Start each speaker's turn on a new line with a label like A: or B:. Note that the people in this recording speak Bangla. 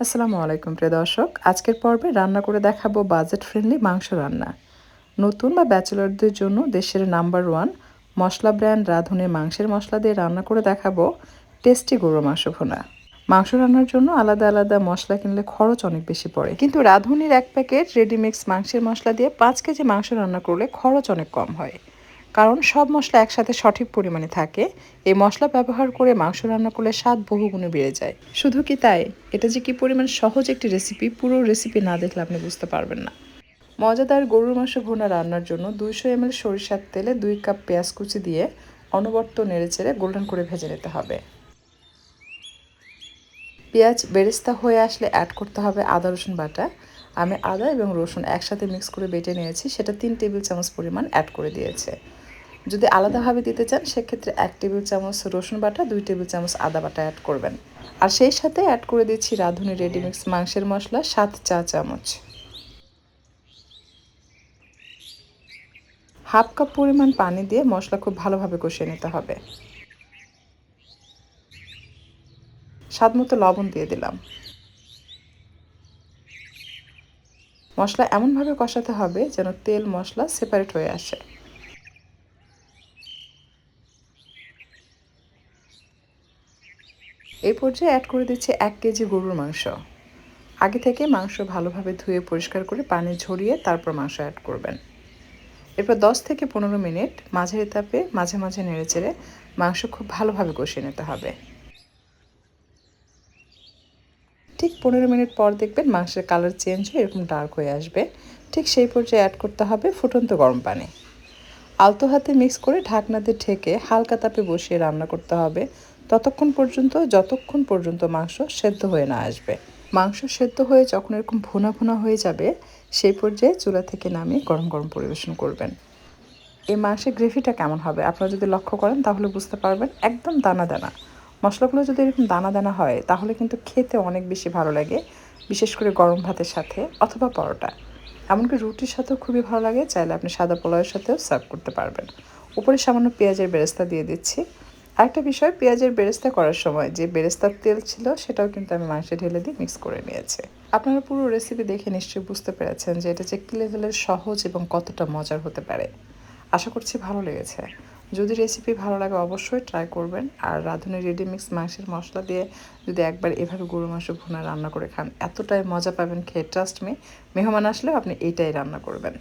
A: আসসালামু আলাইকুম, প্রিয় দর্শক। আজকের পর্বে রান্না করে দেখাবো বাজেট ফ্রেন্ডলি মাংস রান্না। নতুন বা ব্যাচেলরদের জন্য দেশের নাম্বার ওয়ান মশলা ব্র্যান্ড রাঁধুনি মাংসের মশলা দিয়ে রান্না করে দেখাবো টেস্টি গরু মাংস ভোনা। মাংস রান্নার জন্য আলাদা আলাদা মশলা কিনলে খরচ অনেক বেশি পড়ে। কিন্তু রাঁধুনির এক প্যাকেট রেডিমিক্স মাংসের মশলা দিয়ে পাঁচ কেজি মাংস রান্না করলে খরচ অনেক কম হয়। কারণ সব মশলা একসাথে সঠিক পরিমাণে থাকে। এই মশলা ব্যবহার করে মাংস রান্না করলে স্বাদ বহুগুণে বেড়ে যায়। শুধু কি তাই? এটা যে কি পরিমাণ সহজ একটি রেসিপি পুরো রেসিপি না দেখলে আপনি বুঝতে পারবেন না। মজাদার গরুর মাংস ভুনা রান্নার জন্য দুইশো এমএল সরিষার তেলে দুই কাপ পেঁয়াজ কুচি দিয়ে অনবর্ত নেড়েচেড়ে গোল্ডেন করে ভেজে নিতে হবে। পেঁয়াজ বেরেস্তা হয়ে আসলে অ্যাড করতে হবে আদা, রসুন বাটা। আমি আদা এবং রসুন একসাথে মিক্স করে বেটে নিয়েছি, সেটা তিন টেবিল চামচ পরিমাণ অ্যাড করে দিয়েছে। যদি আলাদাভাবে দিতে চান, সেক্ষেত্রে এক টেবিল চামচ রসুন বাটা, দুই টেবিল চামচ আদা বাটা অ্যাড করবেন। আর সেই সাথে অ্যাড করে দিচ্ছি রাঁধুনি রেডিমিক্স মাংসের মশলা, সাত চা চামচ। হাফ কাপ পরিমাণ পানি দিয়ে মশলা খুব ভালোভাবে কষিয়ে নিতে হবে। স্বাদ মতো লবণ দিয়ে দিলাম। মশলা এমনভাবে কষাতে হবে যেন তেল মশলা সেপারেট হয়ে আসে। এই পর্যায়ে অ্যাড করে দিচ্ছি এক কেজি গরুর মাংস। আগে থেকে মাংস ভালোভাবে ধুয়ে পরিষ্কার করে পানি ঝরিয়ে তারপর মাংস অ্যাড করবেন। এরপর দশ থেকে পনেরো মিনিট মাঝারি তাপে মাঝে মাঝে নেড়ে চেড়ে মাংস খুব ভালোভাবে কষিয়ে নিতে হবে। ঠিক পনেরো মিনিট পর দেখবেন মাংসের কালার চেঞ্জ হয়ে এরকম ডার্ক হয়ে আসবে। ঠিক সেই পর্যায়ে অ্যাড করতে হবে ফুটন্ত গরম পানি। আলতো হাতে মিক্স করে ঢাকনাতে ঢেকে হালকা তাপে বসিয়ে রান্না করতে হবে। ততক্ষণ পর্যন্ত, যতক্ষণ পর্যন্ত মাংস সেদ্ধ হয়ে না আসবে। মাংস সেদ্ধ হয়ে যখন এরকম ভুনা ভুনা হয়ে যাবে, সেই পর্যায়ে চুলা থেকে নামিয়ে গরম গরম পরিবেশন করবেন। এই মাংসের গ্রেভিটা কেমন হবে? আপনারা যদি লক্ষ্য করেন, তাহলে বুঝতে পারবেন একদম দানা দানা। মশলাগুলো যদি এরকম দানা দানা হয়, তাহলে কিন্তু খেতে অনেক বেশি ভালো লাগে, বিশেষ করে গরম ভাতের সাথে অথবা পরোটা। এমনকি রুটির সাথেও খুবই ভালো লাগে, চাইলে আপনি সাদা পোলাওয়ের সাথেও সার্ভ করতে পারবেন। উপরে সামান্য পেঁয়াজের বেরেস্তা দিয়ে দিচ্ছি। আরেকটা বিষয়, পেঁয়াজের বেরেস্তা করার সময় যে বেরেস্তার তেল ছিল সেটাও কিন্তু আমি মাংসে ঢেলে দিয়ে মিক্স করে নিয়েছি। আপনারা পুরো রেসিপি দেখে নিশ্চয়ই বুঝতে পেরেছেন যে এটা যে কী লেভেলের সহজ এবং কতটা মজার হতে পারে। আশা করছি ভালো লেগেছে। যদি রেসিপি ভালো লাগে অবশ্যই ট্রাই করবেন। আর রাঁধুনি রেডি মিক্স মাংসের মশলা দিয়ে যদি একবার এভাবে গরু মাংস ভুনা রান্না করে খান, এতটাই মজা পাবেন খেয়ে ট্রাস্ট মি মেহমান আসলেও আপনি এইটাই রান্না করবেন।